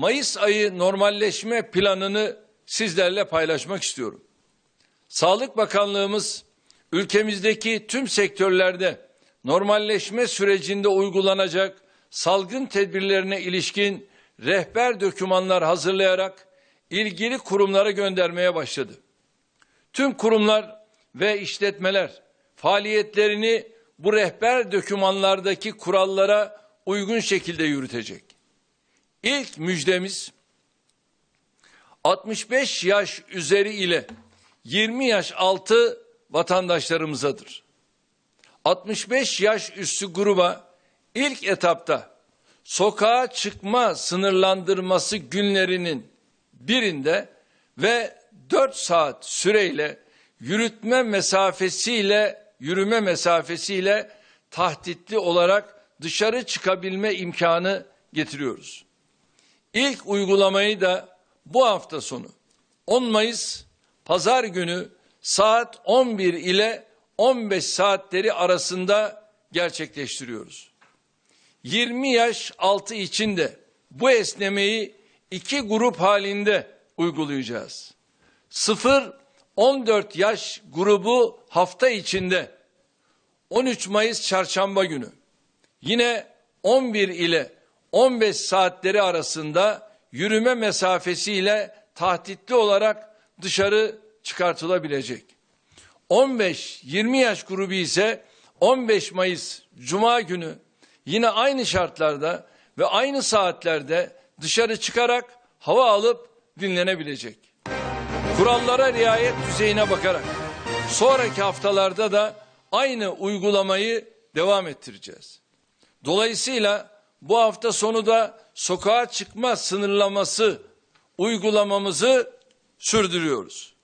Mayıs ayı normalleşme planını sizlerle paylaşmak istiyorum. Sağlık Bakanlığımız ülkemizdeki tüm sektörlerde normalleşme sürecinde uygulanacak salgın tedbirlerine ilişkin rehber dokümanlar hazırlayarak ilgili kurumlara göndermeye başladı. Tüm kurumlar ve işletmeler faaliyetlerini bu rehber dokümanlardaki kurallara uygun şekilde yürütecek. İlk müjdemiz 65 yaş üzeri ile 20 yaş altı vatandaşlarımızadır. 65 yaş üstü gruba ilk etapta sokağa çıkma sınırlandırması günlerinin birinde ve 4 saat süreyle yürütme mesafesiyle yürüme mesafesiyle tahtitli olarak dışarı çıkabilme imkanı getiriyoruz. İlk uygulamayı da bu hafta sonu 10 Mayıs pazar günü saat 11 ile 15 saatleri arasında gerçekleştiriyoruz. 20 yaş altı için de bu esnemeyi iki grup halinde uygulayacağız. 0-14 yaş grubu hafta içinde 13 Mayıs çarşamba günü yine 11 ile 15 saatleri arasında yürüme mesafesiyle tahtitli olarak dışarı çıkartılabilecek. 15-20 yaş grubu ise 15 Mayıs Cuma günü yine aynı şartlarda ve aynı saatlerde dışarı çıkarak hava alıp dinlenebilecek. Kurallara riayet düzeyine bakarak sonraki haftalarda da aynı uygulamayı devam ettireceğiz. Dolayısıyla bu hafta sonu da sokağa çıkma sınırlaması uygulamamızı sürdürüyoruz.